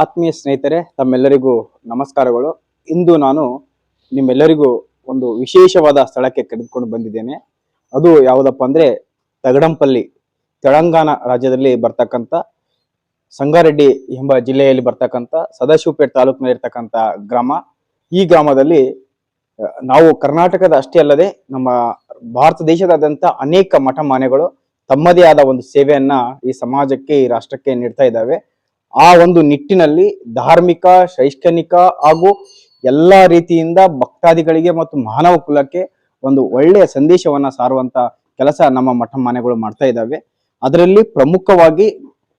ಆತ್ಮೀಯ ಸ್ನೇಹಿತರೆ, ತಮ್ಮೆಲ್ಲರಿಗೂ ನಮಸ್ಕಾರಗಳು. ಇಂದು ನಾನು ನಿಮ್ಮೆಲ್ಲರಿಗೂ ಒಂದು ವಿಶೇಷವಾದ ಸ್ಥಳಕ್ಕೆ ಕರೆದುಕೊಂಡು ಬಂದಿದ್ದೇನೆ. ಅದು ಯಾವುದಪ್ಪ ಅಂದ್ರೆ ತಗಡಂಪಲ್ಲಿ ತೆಲಂಗಾಣ ರಾಜ್ಯದಲ್ಲಿ ಬರ್ತಕ್ಕಂಥ ಸಂಗಾರೆಡ್ಡಿ ಎಂಬ ಜಿಲ್ಲೆಯಲ್ಲಿ ಬರ್ತಕ್ಕಂಥ ಸದಾಶಿವಪೇಟ್ ತಾಲೂಕಿನಲ್ಲಿರ್ತಕ್ಕಂಥ ಗ್ರಾಮ. ಈ ಗ್ರಾಮದಲ್ಲಿ ನಾವು ಕರ್ನಾಟಕದ ಅಷ್ಟೇ ಅಲ್ಲದೆ ನಮ್ಮ ಭಾರತ ದೇಶದಾದ್ಯಂತ ಅನೇಕ ಮಠ ಮಾನೆಗಳು ತಮ್ಮದೇ ಆದ ಒಂದು ಸೇವೆಯನ್ನ ಈ ಸಮಾಜಕ್ಕೆ, ಈ ರಾಷ್ಟ್ರಕ್ಕೆ ನೀಡ್ತಾ ಇದ್ದಾವೆ. ಆ ಒಂದು ನಿಟ್ಟಿನಲ್ಲಿ ಧಾರ್ಮಿಕ, ಶೈಕ್ಷಣಿಕ ಹಾಗೂ ಎಲ್ಲ ರೀತಿಯಿಂದ ಭಕ್ತಾದಿಗಳಿಗೆ ಮತ್ತು ಮಾನವ ಕುಲಕ್ಕೆ ಒಂದು ಒಳ್ಳೆಯ ಸಂದೇಶವನ್ನ ಸಾರುವಂತ ಕೆಲಸ ನಮ್ಮ ಮಠ ಮನೆಗಳು ಮಾಡ್ತಾ ಇದ್ದಾವೆ. ಅದರಲ್ಲಿ ಪ್ರಮುಖವಾಗಿ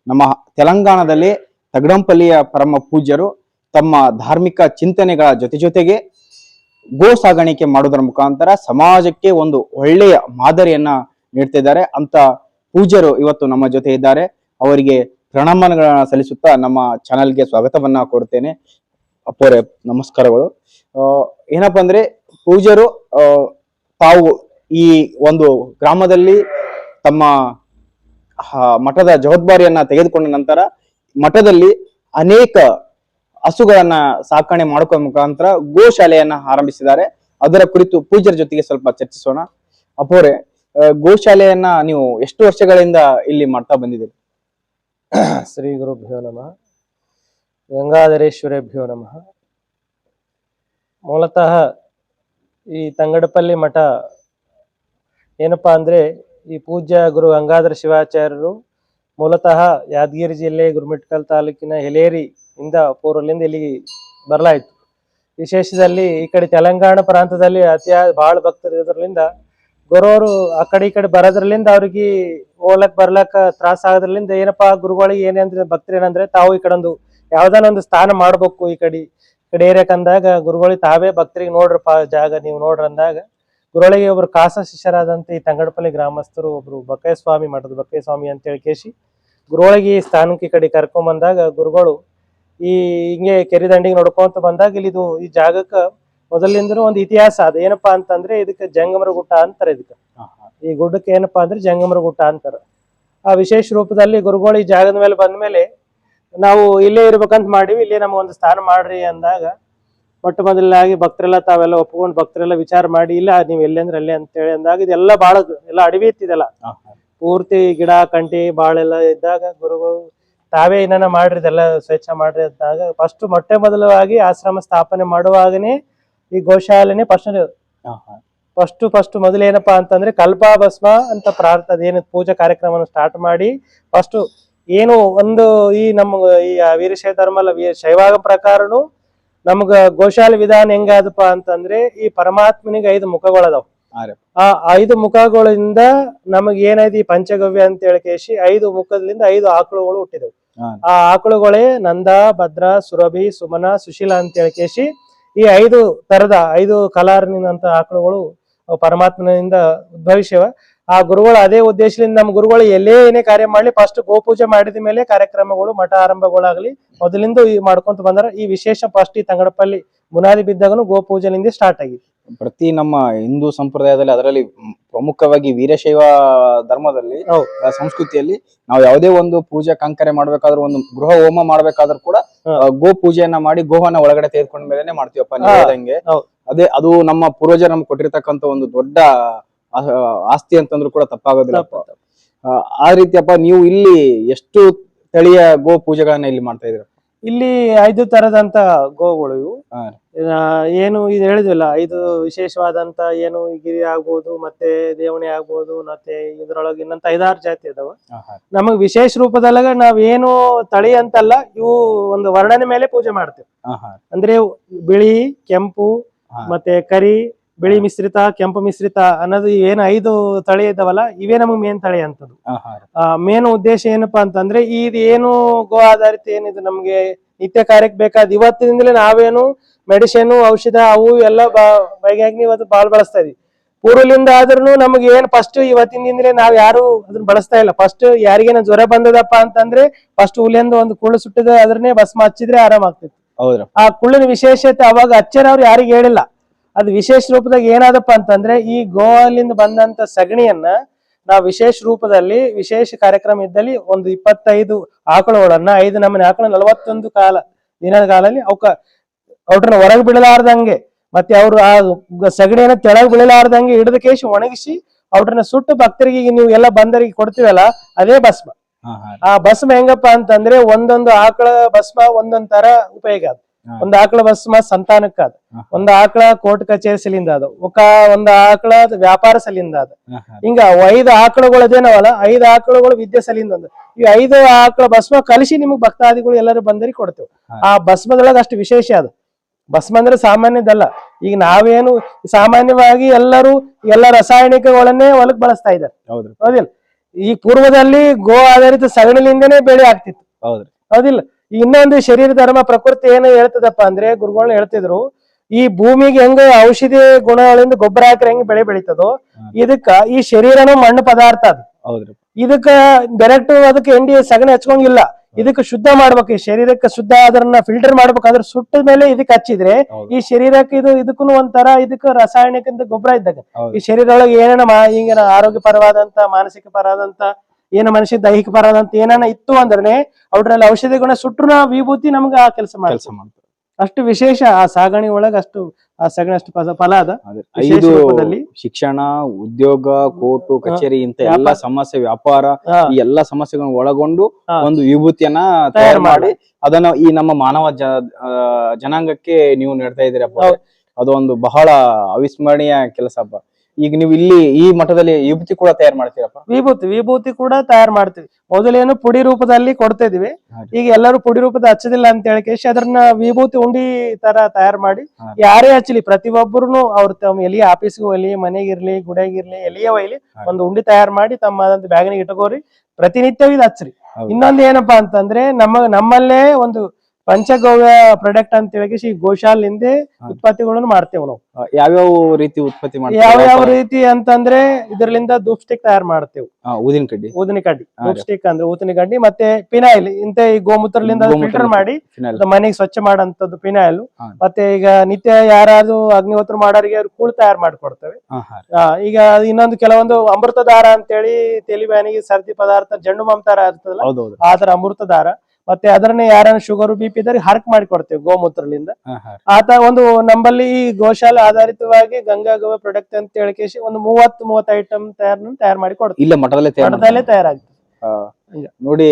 ನಮ್ಮ ತೆಲಂಗಾಣದಲ್ಲಿ ತಗಡಂಪಲ್ಲಿಯ ಪರಮ ಪೂಜ್ಯರು ತಮ್ಮ ಧಾರ್ಮಿಕ ಚಿಂತನೆಗಳ ಜೊತೆ ಜೊತೆಗೆ ಗೋ ಸಾಗಾಣಿಕೆ ಮಾಡೋದರ ಮುಖಾಂತರ ಸಮಾಜಕ್ಕೆ ಒಂದು ಒಳ್ಳೆಯ ಮಾದರಿಯನ್ನ ನೀಡ್ತಿದ್ದಾರೆ ಅಂತ ಪೂಜ್ಯರು ಇವತ್ತು ನಮ್ಮ ಜೊತೆ ಇದ್ದಾರೆ. ಅವರಿಗೆ ಪ್ರಣಾಮಗಳನ್ನ ಸಲ್ಲಿಸುತ್ತಾ ನಮ್ಮ ಚಾನೆಲ್ಗೆ ಸ್ವಾಗತವನ್ನ ಕೊಡ್ತೇನೆ ಅಪ್ಪೋರೆ, ನಮಸ್ಕಾರಗಳು. ಏನಪ್ಪಾ ಅಂದ್ರೆ ಪೂಜರು ತಾವು ಈ ಒಂದು ಗ್ರಾಮದಲ್ಲಿ ತಮ್ಮ ಮಠದ ಜವಾಬ್ದಾರಿಯನ್ನ ತೆಗೆದುಕೊಂಡ ನಂತರ ಮಠದಲ್ಲಿ ಅನೇಕ ಹಸುಗಳನ್ನ ಸಾಕಣೆ ಮಾಡ್ಕೋ ಮುಖಾಂತರ ಗೋಶಾಲೆಯನ್ನ ಆರಂಭಿಸಿದ್ದಾರೆ. ಅದರ ಕುರಿತು ಪೂಜರ ಜೊತೆಗೆ ಸ್ವಲ್ಪ ಚರ್ಚಿಸೋಣ. ಅಪ್ಪೋರೆ ಗೋಶಾಲೆಯನ್ನ ನೀವು ಎಷ್ಟು ವರ್ಷಗಳಿಂದ ಇಲ್ಲಿ ಮಾಡ್ತಾ ಬಂದಿದ್ದೀರಿ? ಶ್ರೀ ಗುರುಭ್ಯೋ ನಮಃ. ಗಂಗಾಧರೇಶ್ವರೇಭ್ಯೋ ನಮಃ. ಮೂಲತಃ ಈ ತಂಗಡಪಲ್ಲಿ ಮಠ ಏನಪ್ಪಾ ಅಂದ್ರೆ ಈ ಪೂಜ್ಯ ಗುರು ಗಂಗಾಧರ ಶಿವಾಚಾರ್ಯರು ಮೂಲತಃ ಯಾದಗಿರಿ ಜಿಲ್ಲೆ ಗುರುಮಿಟ್ಕಲ್ ತಾಲೂಕಿನ ಹೆಲೇರಿ ಇಂದ ಪೂರ್ವಲಿಂದ ಇಲ್ಲಿಗೆ ಬರಲಾಯಿತು. ವಿಶೇಷದಲ್ಲಿ ಈ ಕಡೆ ತೆಲಂಗಾಣ ಪ್ರಾಂತದಲ್ಲಿ ಅತಿಯಾದ ಬಹಳ ಭಕ್ತರು ಇರೋದ್ರಲಿಂದ ಗುರುವರು ಆ ಕಡೆ ಈ ಕಡೆ ಬರೋದ್ರಲ್ಲಿಂದ ಅವ್ರಿಗೆ ಹೋಗ್ಲಕ್ ಬರ್ಲಕ್ ತ್ರಾಸ ಆಗೋದ್ರಲ್ಲಿಂದ ಏನಪ್ಪಾ ಗುರುಗಳಿಗೆ ಏನಂದ್ರೆ ಭಕ್ತರು ಏನಂದ್ರೆ ತಾವು ಈ ಕಡೆ ಒಂದು ಯಾವ್ದಾನ ಒಂದು ಸ್ಥಾನ ಮಾಡ್ಬೇಕು ಈ ಕಡೆ ಕಡೆ ಏರಿಯಾಕ್ ಅಂದಾಗ ಗುರುಗಳಿಗೆ ತಾವೇ ಭಕ್ತರಿಗೆ ನೋಡ್ರಪ್ಪ ಜಾಗ, ನೀವು ನೋಡ್ರಿ ಅಂದಾಗ ಗುರುಗಳಿಗೆ ಒಬ್ರು ಕಾಸ ಶಿಷ್ಯರಾದಂತ ಈ ತಂಗಡಪಲ್ಲಿ ಗ್ರಾಮಸ್ಥರು ಒಬ್ರು ಬಕ್ಕಯ್ಯ ಸ್ವಾಮಿ ಮಠದ ಬಕ್ಕಯ್ಯ ಸ್ವಾಮಿ ಅಂತ ಹೇಳಿ ಕೇಸಿ ಗುರುಗಳಿಗೆ ಈ ಸ್ಥಾನಕ್ಕೆ ಈ ಕಡೆ ಕರ್ಕೊಂಡ್ ಬಂದಾಗ ಗುರುಗಳು ಈ ಹಿಂಗೆ ಕೆರೆ ದಂಡಿಗೆ ನೋಡ್ಕೊಂತ ಬಂದಾಗ ಇಲ್ಲಿ ಇದು ಈ ಜಾಗಕ್ಕ ಮೊದಲಿಂದನೂ ಒಂದು ಇತಿಹಾಸ ಅದ. ಏನಪ್ಪಾ ಅಂತಂದ್ರೆ ಇದಕ್ಕೆ ಜಂಗಮರ ಗುಟ್ಟ ಅಂತಾರೆ ಇದಕ್ಕೆ. ಈ ಗುಡ್ಡಕ್ಕೆ ಏನಪ್ಪಾ ಅಂದ್ರೆ ಜಂಗಮರ ಗುಟ್ಟ ಅಂತಾರ. ಆ ವಿಶೇಷ ರೂಪದಲ್ಲಿ ಗುರುಗಳು ಈ ಜಾಗದ ಮೇಲೆ ಬಂದ ಮೇಲೆ ನಾವು ಇಲ್ಲೇ ಇರ್ಬೇಕಂತ ಮಾಡಿವಿ. ಇಲ್ಲೇ ನಮ್ಗೆ ಒಂದು ಸ್ಥಾನ ಮಾಡ್ರಿ ಅಂದಾಗ ಮೊಟ್ಟ ಮೊದಲಾಗಿ ಭಕ್ತರೆಲ್ಲ ತಾವೆಲ್ಲ ಒಪ್ಕೊಂಡು ಭಕ್ತರೆಲ್ಲ ವಿಚಾರ ಮಾಡಿ ಇಲ್ಲ ನೀವು ಎಲ್ಲಂದ್ರೆ ಅಲ್ಲೇ ಅಂತ ಹೇಳಿ ಅಂದಾಗ ಇದೆಲ್ಲ ಬಾಳ ಎಲ್ಲ ಅಡವಿ ಇತ್ತಿದೆಲ್ಲ ಪೂರ್ತಿ ಗಿಡ ಕಂಟಿ ಬಾಳೆಲ್ಲ ಇದ್ದಾಗ ಗುರುಗಳು ತಾವೇ ಏನನ ಮಾಡ್ರಿ ಇದೆಲ್ಲ ಸ್ವಚ್ಛ ಮಾಡ್ರಿ ಅಂದಾಗ ಫಸ್ಟ್ ಮೊಟ್ಟೆ ಮೊದಲವಾಗಿ ಆಶ್ರಮ ಸ್ಥಾಪನೆ ಮಾಡುವಾಗನೇ ಈ ಗೋಶಾಲೆನೆ ಫಸ್ಟ್ ಫಸ್ಟ್ ಫಸ್ಟ್ ಮೊದಲು ಏನಪ್ಪಾ ಅಂತಂದ್ರೆ ಕಲ್ಪಾ ಭಸ್ಮ ಅಂತ ಪ್ರಾರ್ಥ ಏನು ಪೂಜಾ ಕಾರ್ಯಕ್ರಮ ಸ್ಟಾರ್ಟ್ ಮಾಡಿ ಫಸ್ಟ್ ಏನು ಒಂದು ಈ ನಮ್ಮ ಈ ವೀರಶೈವ ಧರ್ಮ ಅಲ್ಲ ಶೈವಾಗ ಪ್ರಕಾರನು ನಮ್ಗ ಗೋಶಾಲೆ ವಿಧಾನ ಹೆಂಗಾದಪ್ಪ ಅಂತಂದ್ರೆ ಈ ಪರಮಾತ್ಮನಿಗೆ ಐದು ಮುಖಗಳದಾವ್. ಆ ಐದು ಮುಖಗಳಿಂದ ನಮಗ್ ಏನೈತಿ ಈ ಪಂಚಗವ್ಯ ಅಂತ ಹೇಳಿ ಕೇಶಿ ಐದು ಮುಖದಿಂದ ಐದು ಆಕಳುಗಳು ಹುಟ್ಟಿದವು. ಆ ಆಕಳುಗಳೇ ನಂದ ಭದ್ರ ಸುರಭಿ ಸುಮನ ಸುಶೀಲ ಅಂತ ಹೇಳಿ ಕೇಶಿ ಈ ಐದು ತರದ ಐದು ಕಲಾರ್ನಿಂದಂತ ಆಕಳುಗಳು ಪರಮಾತ್ಮನಿಂದ ಉದ್ಭವಿಸ್ಯವ. ಆ ಗುರುಗಳು ಅದೇ ಉದ್ದೇಶದಿಂದ ನಮ್ಮ ಗುರುಗಳು ಎಲ್ಲೇ ಏನೇ ಕಾರ್ಯ ಮಾಡ್ಲಿ ಫಸ್ಟ್ ಗೋಪೂಜೆ ಮಾಡಿದ ಮೇಲೆ ಕಾರ್ಯಕ್ರಮಗಳು ಮಠ ಆರಂಭಗಳಾಗ್ಲಿ ಮೊದಲಿಂದ ಈ ಮಾಡ್ಕೊಂತ ಬಂದಾರ. ಈ ವಿಶೇಷ ಫಸ್ಟ್ ಈ ತಂಗಡಪಲ್ಲಿ ಮುನಾದಿ ಬಿದ್ದಾಗನು ಗೋಪೂಜೆಯಿಂದ ಸ್ಟಾರ್ಟ್ ಆಗಿತ್ತು ಪ್ರತಿ ನಮ್ಮ ಹಿಂದೂ ಸಂಪ್ರದಾಯದಲ್ಲಿ ಅದರಲ್ಲಿ ಪ್ರಮುಖವಾಗಿ ವೀರಶೈವ ಧರ್ಮದಲ್ಲಿ ಸಂಸ್ಕೃತಿಯಲ್ಲಿ ನಾವು ಯಾವುದೇ ಒಂದು ಪೂಜೆ ಕಂಕರೆ ಮಾಡ್ಬೇಕಾದ್ರೂ ಒಂದು ಗೃಹ ಹೋಮ ಮಾಡ್ಬೇಕಾದ್ರೂ ಕೂಡ ಗೋ ಪೂಜೆಯನ್ನ ಮಾಡಿ ಗೋವನ್ನ ಒಳಗಡೆ ತೆಗೆದುಕೊಂಡ ಮೇಲೆನೆ ಮಾಡ್ತೀವಪ್ಪ ನೀವು. ಹೇಳ್ದಂಗೆ. ಅದೇ ಅದು ನಮ್ಮ ಪೂರ್ವಜರು ನಮ್ಗೆ ಕೊಟ್ಟಿರ್ತಕ್ಕಂತ ಒಂದು ದೊಡ್ಡ ಆಸ್ತಿ ಅಂತಂದ್ರು ಕೂಡ ತಪ್ಪಾಗೋದಿಲ್ಲ ಆ, ರೀತಿಯಪ್ಪ ನೀವು ಇಲ್ಲಿ ಎಷ್ಟು ತಳಿಯ ಗೋ ಪೂಜೆಗಳನ್ನ ಇಲ್ಲಿ ಮಾಡ್ತಾ ಇದ್ದೀರಾ? ಇಲ್ಲಿ ಐದು ತರದಂತ ಗೋಗಳು ಇವು. ಆ, ಏನು ಇದು ಹೇಳಿದ್ವಿಲ್ಲ ಐದು ವಿಶೇಷವಾದಂತ ಏನು ಈ ಗಿರಿ ಆಗ್ಬೋದು ಮತ್ತೆ ದೇವಣಿ ಆಗ್ಬೋದು ಮತ್ತೆ ಇದ್ರೊಳಗೆ ಇನ್ನಂತ ಐದಾರು ಜಾತಿ ಅದಾವ. ನಮಗ್ ವಿಶೇಷ ರೂಪದಲ್ಲಾಗ ನಾವ್ ಏನು ತಳಿ ಅಂತಲ್ಲ ಇವು ಒಂದು ವರ್ಣನೆ ಮೇಲೆ ಪೂಜೆ ಮಾಡ್ತೇವೆ. ಅಂದ್ರೆ ಬಿಳಿ ಕೆಂಪು ಹಾ. ಮತ್ತೆ ಕರಿ ಬಿಳಿ ಮಿಶ್ರಿತ ಕೆಂಪು ಮಿಶ್ರಿತ ಅನ್ನೋದು ಏನು ಐದು ತಳಿ ಇದಾವಲ್ಲ ಇವೇ ನಮಗೆ ಮೇನ್ ತಳಿ ಅಂತದ್ದು ಮೇನ್ ಉದ್ದೇಶ ಏನಪ್ಪಾ ಅಂತಂದ್ರೆ ಇದು ಏನು ಗೋ ಆಧಾರಿತ ಏನಿದೆ ನಮ್ಗೆ ನಿತ್ಯ ಕಾರ್ಯಕ್ಕೆ ಬೇಕಾದ ಇವತ್ತಿನಿಂದಲೇ ನಾವೇನು ಮೆಡಿಸಿನ್ ಔಷಧ ಅವು ಎಲ್ಲ ಬೈಗಾಗಿ ಇವತ್ತು ಬಾಳ್ ಬಳಸ್ತಾ ಇದೀವಿ. ಪೂರ್ವಲಿಂದ ಆದ್ರೂ ನಮ್ಗೆ ಏನ್ ಫಸ್ಟ್ ಇವತ್ತಿನಿಂದಲೇ ನಾವ್ ಯಾರು ಅದನ್ನ ಬಳಸ್ತಾ ಇಲ್ಲ. ಫಸ್ಟ್ ಯಾರಿಗೇನ ಜ್ವರ ಬಂದದಪ್ಪ ಅಂತಂದ್ರೆ ಫಸ್ಟ್ ಹುಲಿಯಿಂದ ಒಂದು ಕುಳ್ಳು ಸುಟ್ಟಿದ ಅದ್ರನ್ನೇ ಭಸ್ಮ ಹಚ್ಚಿದ್ರೆ ಆರಾಮ ಆಗ್ತಿತ್ತು ಆ ಕುಳ್ಳಿನ ವಿಶೇಷತೆ ಅವಾಗ ಅಚ್ಚರ ಅವ್ರು ಯಾರಿಗೂ ಹೇಳಿಲ್ಲ. ಅದು ವಿಶೇಷ ರೂಪದಾಗ ಏನಾದಪ್ಪ ಅಂತಂದ್ರೆ ಈ ಗೋವಾಲಿಂದ ಬಂದಂತ ಸಗಣಿಯನ್ನ ನಾವು ವಿಶೇಷ ರೂಪದಲ್ಲಿ ವಿಶೇಷ ಕಾರ್ಯಕ್ರಮ ಇದ್ದಲ್ಲಿ ಒಂದು ಇಪ್ಪತ್ತೈದು ಆಕಳುಗಳನ್ನ ಐದು ನಮ್ಮನೆ ಆಕಳ ನಲವತ್ತೊಂದು ಕಾಲ ದಿನದ ಕಾಲಲ್ಲಿ ಅವಕ್ಕ ಅವ್ರನ್ನ ಹೊರಗೆ ಬಿಡಲಾರ್ದಂಗೆ ಮತ್ತೆ ಅವರು ಆ ಸಗಣಿಯನ್ನ ತೆಳಗ್ ಬೀಳಲಾರ್ದಂಗೆ ಹಿಡಿದ ಕೇಶಿ ಒಣಗಿಸಿ ಅವ್ರನ್ನ ಸುಟ್ಟು ಭಕ್ತರಿಗೆ ನೀವು ಎಲ್ಲ ಬಂದರಿಗೆ ಕೊಡ್ತೀವಲ್ಲ ಅದೇ ಭಸ್ಮ. ಆ ಭಸ್ಮ ಹೆಂಗಪ್ಪ ಅಂತಂದ್ರೆ ಒಂದೊಂದು ಆಕಳ ಭಸ್ಮ ಒಂದೊಂದ್ ತರ ಉಪಯೋಗ. ಒಂದ್ ಆಕಳ ಭಸ್ಮ ಸಂತಾನಕ್ಕ ಅದ ಒಂದ್ ಆಕಳ ಕೋರ್ಟ್ ಕಚೇರಿ ಸಲಿಂದ ಅದ ಒಕ್ಕ ಒಂದ್ ಆಕಳ ವ್ಯಾಪಾರ ಸಲಿಂದ ಅದ ಹಿಂಗ ಐದ್ ಆಕಳುಗಳದೇನವಲ್ಲ ಐದು ಆಕಳುಗಳು ವಿದ್ಯೆ ಸಲಿಂದ ಅಂದ ಈ ಐದು ಆಕಳ ಭಸ್ಮ ಕಲಿಸಿ ನಿಮಗ್ ಭಕ್ತಾದಿಗಳು ಎಲ್ಲರೂ ಬಂದರಿ ಕೊಡ್ತೇವೆ. ಆ ಭಸ್ಮದೊಳಗ ಅಷ್ಟು ವಿಶೇಷ ಅದ. ಭಸ್ಮ ಅಂದ್ರೆ ಸಾಮಾನ್ಯದಲ್ಲ. ಈಗ ನಾವೇನು ಸಾಮಾನ್ಯವಾಗಿ ಎಲ್ಲರೂ ಎಲ್ಲ ರಾಸಾಯನಿಕಗಳನ್ನೇ ಹೊಲಕ್ ಬಳಸ್ತಾ ಇದ್ದಾರೆ. ಹೌದಿಲ್ಲ? ಈ ಪೂರ್ವದಲ್ಲಿ ಗೋ ಆಧಾರಿತ ಸಗಣಿಲಿಂದನೇ ಬೆಳೆ ಆಗ್ತಿತ್ತು. ಹೌದ್ರಿ. ಹೌದಿಲ್ಲ? ಇನ್ನೊಂದು ಶರೀರ ಧರ್ಮ ಪ್ರಕೃತಿ ಏನು ಹೇಳ್ತದಪ್ಪ ಅಂದ್ರೆ ಗುರುಗಳು ಹೇಳ್ತಿದ್ರು ಈ ಭೂಮಿಗೆ ಹೆಂಗ ಔಷಧಿ ಗುಣಗಳಿಂದ ಗೊಬ್ಬರ ಹಾಕ್ರೆ ಹೆಂಗ್ ಬೆಳೆ ಬೆಳಿತದೋ ಇದಕ್ಕ ಈ ಶರೀರನು ಮಣ್ಣು ಪದಾರ್ಥ ಅದು. ಇದಕ್ಕ ಡೈರೆಕ್ಟ್ ಅದಕ್ಕೆ ಎಂಡಿ ಸಗಣಿ ಹಚ್ಕೊಂಗಿಲ್ಲ ಇದಕ್ಕೆ ಶುದ್ಧ ಮಾಡ್ಬೇಕು ಈ ಶರೀರಕ್ಕೆ ಶುದ್ಧ ಅದನ್ನ ಫಿಲ್ಟರ್ ಮಾಡ್ಬೇಕು ಅದ್ರ ಸುಟ್ಟ ಮೇಲೆ ಇದಕ್ಕೆ ಹಚ್ಚಿದ್ರೆ ಈ ಶರೀರಕ್ಕೆ ಇದು ಇದಕ್ಕೂ ಒಂಥರ ಇದಕ್ಕೆ ರಾಸಾಯನಿಕ ಗೊಬ್ಬರ ಇದ್ದಾಗ. ಈ ಶರೀರ ಒಳಗೆ ಏನೇನ ಆರೋಗ್ಯ ಪರವಾದಂತ ಮಾನಸಿಕ ಪರವಾದಂತ ಏನು ಮನುಷ್ಯ ದೈಹಿಕ ಬರದಂತ ಏನಾನ ಇತ್ತು ಅಂದ್ರೆ ಅವ್ರಲ್ಲಿ ಔಷಧಿ ಗುಣ ಸುಟ್ರು ನಾವು ವಿಭೂತಿ ನಮ್ಗೆ ಆ ಕೆಲಸ ಮಾಡಿ ಕೆಲಸ ಮಾಡ್ತಾರೆ ಅಷ್ಟು ವಿಶೇಷ ಆ ಸಾಗಣಿ ಒಳಗ ಅಷ್ಟು ಆ ಸಗಣಿ ಅಷ್ಟು ಫಲ- ಅದ. ಐದು? ಶಿಕ್ಷಣ ಉದ್ಯೋಗ ಕೋರ್ಟು ಕಚೇರಿ ಇಂತ ಎಲ್ಲಾ ಸಮಸ್ಯೆ ವ್ಯಾಪಾರ ಈ ಎಲ್ಲಾ ಸಮಸ್ಯೆಗಳನ್ನ ಒಳಗೊಂಡು ಒಂದು ವಿಭೂತಿಯನ್ನ ತಯಾರು ಮಾಡಿ. ಅದನ್ನ ಈ ನಮ್ಮ ಮಾನವ ಜನಾಂಗಕ್ಕೆ ನೀವು ನೀಡ್ತಾ ಇದ್ದೀರಪ್ಪ ಅದೊಂದು ಬಹಳ ಅವಿಸ್ಮರಣೀಯ ಕೆಲಸಪ್ಪ ಈಗ ನೀವು ಇಲ್ಲಿ ಈ ಮಠದಲ್ಲಿ ವಿಭೂತಿ ಕೂಡ ತಯಾರು ಮಾಡ್ತೀರಪ್ಪ ವಿಭೂತಿ ವಿಭೂತಿ ಕೂಡ ತಯಾರು ಮಾಡ್ತೀವಿ ಮೊದಲೇನು ಪುಡಿ ರೂಪದಲ್ಲಿ ಕೊಡ್ತಾ ಇದೀವಿ ಈಗ ಎಲ್ಲರೂ ಪುಡಿ ರೂಪದ ಹಚ್ಚದಿಲ್ಲ ಅಂತ ಹೇಳಿ ಅದನ್ನ ವಿಭೂತಿ ಉಂಡಿ ತರ ತಯಾರು ಮಾಡಿ. ಯಾರೇ ಹಚ್ಚಲಿ ಪ್ರತಿಯೊಬ್ಬರು ಅವ್ರ ತಮ್ಮ ಎಲ್ಲಿ ಆಫೀಸ್ಗೆ ಹೋಗ್ಲಿ ಮನೆಗಿರ್ಲಿ ಗುಡಿಯಾಗಿರ್ಲಿ ಎಲ್ಲಿಯೇ ಒಯ್ಲಿ. ಒಂದು ಉಂಡಿ ತಯಾರು ಮಾಡಿ ತಮ್ಮ ಬ್ಯಾಗ್ನಿಗೆ ಇಟ್ಕೋರಿ ಪ್ರತಿನಿತ್ಯ ಇದು ಹಚ್ಚ್ರಿ. ಇನ್ನೊಂದು ಏನಪ್ಪಾ ಅಂತಂದ್ರೆ ನಮ್ಮ ನಮ್ಮಲ್ಲೇ ಒಂದು ಪಂಚಗವ್ಯ ಪ್ರಾಡಕ್ಟ್ ಅಂತ ಹೇಳಿ ಈ ಗೋಶಾಲಿಂದ ಹಾ. ಉತ್ಪತ್ತಿಗಳನ್ನು ಮಾಡ್ತೇವೆ ನಾವು. ಯಾವ್ಯಾವ ರೀತಿ ಉತ್ಪತ್ತಿ ಯಾವ ಯಾವ ರೀತಿ ಅಂತಂದ್ರೆ ಇದರಲ್ಲಿಂದ ಧೂಪ್ ಸ್ಟಿಕ್ ತಯಾರು ಮಾಡ್ತೇವೆ. ಊದಿನ ಕಡ್ಡಿ? ಊದಿನ ಕಡ್ಡಿ. ಧೂಪ್ ಸ್ಟಿಕ್ ಅಂದ್ರೆ ಊದಿನ ಕಡ್ಡಿ ಮತ್ತೆ ಪಿನಾಯಿಲ್ ಇಂತ ಈ ಗೋಮೂತ್ರದಿಂದ ಫಿಲ್ಟರ್ ಮಾಡಿ. ಮನೆಗೆ ಸ್ವಚ್ಛ ಮಾಡಂತದ್ದು ಪಿನಾಯಿಲ್ ಮತ್ತೆ ಈಗ ನಿತ್ಯ ಯಾರಾದ್ರು ಅಗ್ನಿಹೋತ್ರ ಮಾಡೋರಿಗೆ ಅವ್ರು ಕೂಳ್ ತಯಾರು ಮಾಡ್ಕೊಡ್ತೇವೆ. ಈಗ ಇನ್ನೊಂದು ಕೆಲವೊಂದು ಅಮೃತ ದಾರ ಅಂತೇಳಿ ತೆಲಿಬ್ಯಾನಿಗೆ ಸರ್ದಿ ಪದಾರ್ಥ ಜಂಡು ಮಮತಾರ ಇರ್ತದಲ್ಲ ಆತರ ಅಮೃತ ದಾರ ಮತ್ತೆ ಅದರನ್ನೇ ಯಾರನ್ನ ಶುಗರ್ ಬಿ ಪಿ ಇದ್ದಾರೆ ಹರ್ಕ್ ಮಾಡಿ ಕೊಡ್ತೇವೆ ಹಾ. ಆತ ಒಂದು ನಂಬಲ್ಲಿ ಈ ಗೋಶಾಲೆ ಆಧಾರಿತವಾಗಿ ಗಂಗಾ ಗವ ಪ್ರಾಡಕ್ಟ್ ಅಂತ ಹೇಳಿಕೇಶಿ ಒಂದು ಮೂವತ್ತು ಮೂವತ್ತು ಐಟಮ್ ತಯಾರ ತಯಾರು ಮಾಡಿ ಕೊಡ್ತೀವಿ. ಇಲ್ಲ ಮಠದಲ್ಲೇ ಮಠದಲ್ಲೇ ತಯಾರಾಗ್ತದೆ. ನೋಡಿ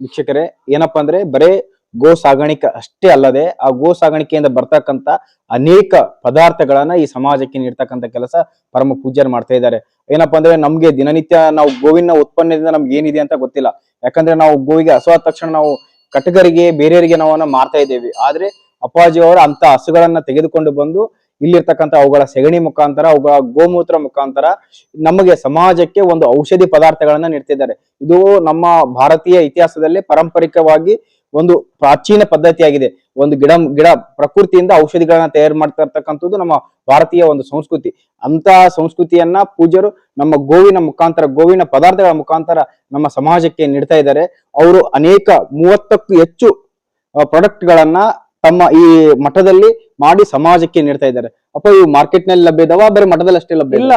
ವೀಕ್ಷಕರೇ ಏನಪ್ಪಾ ಅಂದ್ರೆ ಬರೇ ಗೋ ಸಾಗಾಣಿಕೆ ಅಷ್ಟೇ ಅಲ್ಲದೆ ಆ ಗೋ ಸಾಗಾಣಿಕೆಯಿಂದ ಬರ್ತಕ್ಕಂತ ಅನೇಕ ಪದಾರ್ಥಗಳನ್ನ ಈ ಸಮಾಜಕ್ಕೆ ನೀಡ್ತಕ್ಕಂತ ಕೆಲಸ ಪರಮ ಪೂಜ್ಯರು ಮಾಡ್ತಾ ಇದ್ದಾರೆ. ಏನಪ್ಪಾ ಅಂದ್ರೆ ನಮ್ಗೆ ದಿನನಿತ್ಯ ನಾವು ಗೋವಿನ ಉತ್ಪನ್ನದಿಂದ ನಮ್ಗೆ ಏನಿದೆ ಅಂತ ಗೊತ್ತಿಲ್ಲ. ಯಾಕಂದ್ರೆ ನಾವು ಗೋವಿಗೆ ಹಸುವಾದ ತಕ್ಷಣ ನಾವು ಕಟಗರಿಗೆ ಬೇರೆಯವರಿಗೆ ನಾವನ್ನ ಮಾರ್ತಾ ಇದ್ದೇವೆ. ಆದ್ರೆ ಅಪ್ಪಾಜಿಯವರು ಅಂತ ಹಸುಗಳನ್ನ ತೆಗೆದುಕೊಂಡು ಬಂದು ಇಲ್ಲಿರ್ತಕ್ಕಂಥ ಅವುಗಳ ಸೆಗಣಿ ಮುಖಾಂತರ, ಅವುಗಳ ಗೋಮೂತ್ರ ಮುಖಾಂತರ ನಮಗೆ ಸಮಾಜಕ್ಕೆ ಒಂದು ಔಷಧಿ ಪದಾರ್ಥಗಳನ್ನ ನೀಡ್ತಿದ್ದಾರೆ. ಇದು ನಮ್ಮ ಭಾರತೀಯ ಇತಿಹಾಸದಲ್ಲಿ ಪಾರಂಪರಿಕವಾಗಿ ಒಂದು ಪ್ರಾಚೀನ ಪದ್ಧತಿಯಾಗಿದೆ. ಒಂದು ಗಿಡ ಗಿಡ ಪ್ರಕೃತಿಯಿಂದ ಔಷಧಿಗಳನ್ನ ತಯಾರು ಮಾಡ್ತಾ ಇರ್ತಕ್ಕಂಥದ್ದು ನಮ್ಮ ಭಾರತೀಯ ಒಂದು ಸಂಸ್ಕೃತಿ. ಅಂತ ಸಂಸ್ಕೃತಿಯನ್ನ ಪೂಜ್ಯರು ನಮ್ಮ ಗೋವಿನ ಮುಖಾಂತರ ಗೋವಿನ ಪದಾರ್ಥಗಳ ಮುಖಾಂತರ ನಮ್ಮ ಸಮಾಜಕ್ಕೆ ನೀಡ್ತಾ ಇದ್ದಾರೆ. ಅವರು ಅನೇಕ ಮೂವತ್ತಕ್ಕೂ ಹೆಚ್ಚು ಪ್ರಾಡಕ್ಟ್ ಗಳನ್ನ ತಮ್ಮ ಈ ಮಠದಲ್ಲಿ ಮಾಡಿ ಸಮಾಜಕ್ಕೆ ನೀಡ್ತಾ ಇದ್ದಾರೆ. ಅಪ್ಪ ಇವು ಮಾರ್ಕೆಟ್ನಲ್ಲಿ ಲಭ್ಯ ಇದಾವ? ಬೇರೆ ಮಠದಲ್ಲಿ ಅಷ್ಟೇ ಲಭ್ಯ ಇಲ್ಲ.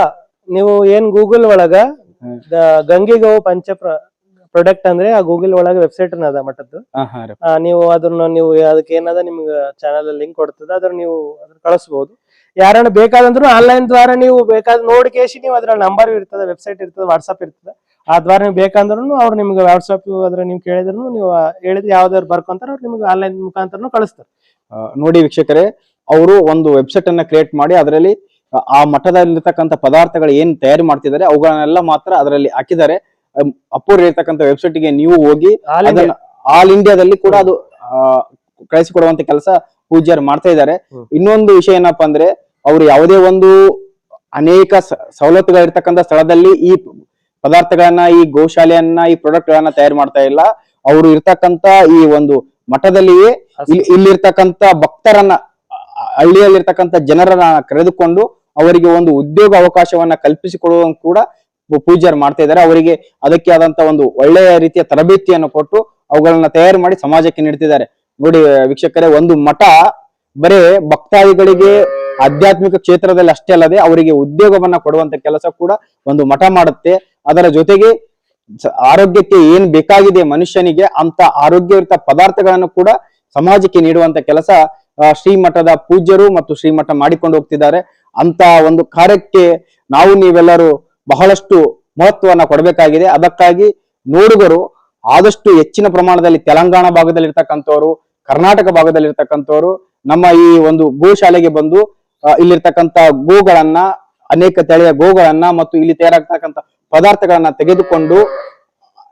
ನೀವು ಏನ್ ಗೂಗಲ್ ಒಳಗ ಗಂಗೆ ಗೌ ಗಂಗೆಗೋ ಪಂಚ ಪ್ರಾಡಕ್ಟ್ ಅಂದ್ರೆ ಆ ಗೂಗಲ್ ಒಳಗ ವೆಬ್ಸೈಟ್ ಅದ ರೀ. ಆ, ನೀವು ಅದನ್ನ ನೀವು ಅದಕ್ಕೆ ಏನದ ನಿಮ್ಗೆ ಚಾನಲ್ ಲಿಂಕ್ ಕೊಡ್ತದ ಅದ್ರ ನೀವು ಅದ್ರ ಕಳಿಸ್ಬೋದು. ಯಾರನ್ನ ಬೇಕಾದಂದ್ರು ಆನ್ಲೈನ್ ದ್ವಾರ ನೀವು ಬೇಕಾದ ನೋಡಿ ಕೇಸಿ ನೀವು ಅದ್ರ ನಂಬರ್ ಇರ್ತದೆ ವೆಬ್ಸೈಟ್ ಇರ್ತದೆ ವಾಟ್ಸ್ಆಪ್ ಇರ್ತದೆ. ಆ ದ್ವಾರ ನೀವು ಬೇಕಂದ್ರೂ ಅವ್ರು ನಿಮ್ಗೆ ವಾಟ್ಸ್ಆಪ್ ಅದ್ರ ನೀವು ಕೇಳಿದ್ರು ನೀವು ಆ ಹೇಳಿದ್ರೆ ಯಾವ್ದಾದ್ರು ಬರ್ಕೊಂತಾರ ಅವ್ರು ನಿಮ್ಗೆ ಆನ್ಲೈನ್ ಮುಖಾಂತರ ಕಳಿಸ್ತಾರೆ. ಆ, ನೋಡಿ ವೀಕ್ಷಕರೇ ಅವರು ಒಂದು ವೆಬ್ಸೈಟ್ ಅನ್ನ ಕ್ರಿಯೇಟ್ ಮಾಡಿ ಅದರಲ್ಲಿ ಆ ಮಠದಲ್ಲಿರ್ತಕ್ಕಂಥ ಪದಾರ್ಥಗಳು ಏನ್ ತಯಾರಿ ಮಾಡ್ತಿದ್ದಾರೆ ಅವುಗಳನ್ನೆಲ್ಲ ಮಾತ್ರ ಅದರಲ್ಲಿ ಹಾಕಿದ್ದಾರೆ. ಅಪ್ಪೂರ್ ಇರ್ತಕ್ಕಂಥ ವೆಬ್ಸೈಟ್ಗೆ ನೀವು ಹೋಗಿ ಅದನ್ನ ಆಲ್ ಇಂಡಿಯಾದಲ್ಲಿ ಕೂಡ ಅದು ಕಳಿಸಿ ಕಳಿಸಿಕೊಡುವಂತ ಕೆಲಸ ಪೂಜ್ಯರು ಮಾಡ್ತಾ ಇದ್ದಾರೆ. ಇನ್ನೊಂದು ವಿಷಯ ಏನಪ್ಪಾ ಅಂದ್ರೆ ಅವ್ರು ಯಾವುದೇ ಒಂದು ಅನೇಕ ಸವಲತ್ತುಗಳಿರ್ತಕ್ಕಂಥ ಸ್ಥಳದಲ್ಲಿ ಈ ಪದಾರ್ಥಗಳನ್ನ ಈ ಗೋಶಾಲೆಯನ್ನ ಈ ಪ್ರಾಡಕ್ಟ್ ಗಳನ್ನ ತಯಾರು ಮಾಡ್ತಾ ಇಲ್ಲ. ಅವರು ಇರ್ತಕ್ಕಂತ ಈ ಒಂದು ಮಠದಲ್ಲಿಯೇ ಇಲ್ಲಿ ಇಲ್ಲಿರ್ತಕ್ಕಂತ ಭಕ್ತರನ್ನ ಹಳ್ಳಿಯಲ್ಲಿರ್ತಕ್ಕಂಥ ಜನರನ್ನ ಕರೆದುಕೊಂಡು ಅವರಿಗೆ ಒಂದು ಉದ್ಯೋಗ ಅವಕಾಶವನ್ನ ಕಲ್ಪಿಸಿಕೊಡುವ ಕೂಡ ಪೂಜ್ಯರು ಮಾಡ್ತಾ ಇದ್ದಾರೆ. ಅವರಿಗೆ ಅದಕ್ಕೆ ಆದಂತ ಒಂದು ಒಳ್ಳೆಯ ರೀತಿಯ ತರಬೇತಿಯನ್ನು ಕೊಟ್ಟು ಅವುಗಳನ್ನ ತಯಾರು ಮಾಡಿ ಸಮಾಜಕ್ಕೆ ನೀಡ್ತಿದ್ದಾರೆ. ನೋಡಿ ವೀಕ್ಷಕರೇ, ಒಂದು ಮಠ ಬರೇ ಭಕ್ತಾದಿಗಳಿಗೆ ಆಧ್ಯಾತ್ಮಿಕ ಕ್ಷೇತ್ರದಲ್ಲಿ ಅಷ್ಟೇ ಅಲ್ಲದೆ ಅವರಿಗೆ ಉದ್ಯೋಗವನ್ನ ಕೊಡುವಂತ ಕೆಲಸ ಕೂಡ ಒಂದು ಮಠ ಮಾಡುತ್ತೆ. ಅದರ ಜೊತೆಗೆ ಆರೋಗ್ಯಕ್ಕೆ ಏನ್ ಬೇಕಾಗಿದೆ ಮನುಷ್ಯನಿಗೆ ಅಂತ ಆರೋಗ್ಯಯುತ ಪದಾರ್ಥಗಳನ್ನು ಕೂಡ ಸಮಾಜಕ್ಕೆ ನೀಡುವಂತ ಕೆಲಸ ಶ್ರೀಮಠದ ಪೂಜ್ಯರು ಮತ್ತು ಶ್ರೀಮಠ ಮಾಡಿಕೊಂಡು ಹೋಗ್ತಿದ್ದಾರೆ. ಅಂತ ಒಂದು ಕಾರ್ಯಕ್ಕೆ ನಾವು ನೀವೆಲ್ಲರೂ ಬಹಳಷ್ಟು ಮಹತ್ವವನ್ನ ಕೊಡಬೇಕಾಗಿದೆ. ಅದಕ್ಕಾಗಿ ನೋಡುಗರು ಆದಷ್ಟು ಹೆಚ್ಚಿನ ಪ್ರಮಾಣದಲ್ಲಿ ತೆಲಂಗಾಣ ಭಾಗದಲ್ಲಿ ಇರ್ತಕ್ಕಂಥವ್ರು ಕರ್ನಾಟಕ ಭಾಗದಲ್ಲಿ ಇರ್ತಕ್ಕಂಥವ್ರು ನಮ್ಮ ಈ ಒಂದು ಗೋಶಾಲೆಗೆ ಬಂದು ಇಲ್ಲಿರ್ತಕ್ಕಂಥ ಗೋಗಳನ್ನ, ಅನೇಕ ತಳಿಯ ಗೋಗಳನ್ನ ಮತ್ತು ಇಲ್ಲಿ ತಯಾರಾಗ್ತಕ್ಕಂಥ ಪದಾರ್ಥಗಳನ್ನ ತೆಗೆದುಕೊಂಡು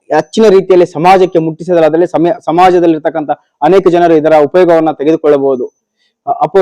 ಹೆಚ್ಚಿನ ರೀತಿಯಲ್ಲಿ ಸಮಾಜಕ್ಕೆ ಮುಟ್ಟಿಸಿದ್ರೆ ಸಮಯ, ಸಮಾಜದಲ್ಲಿರ್ತಕ್ಕಂಥ ಅನೇಕ ಜನರು ಇದರ ಉಪಯೋಗವನ್ನ ತೆಗೆದುಕೊಳ್ಳಬಹುದು. ಅಪ್ಪ ಅಪೋ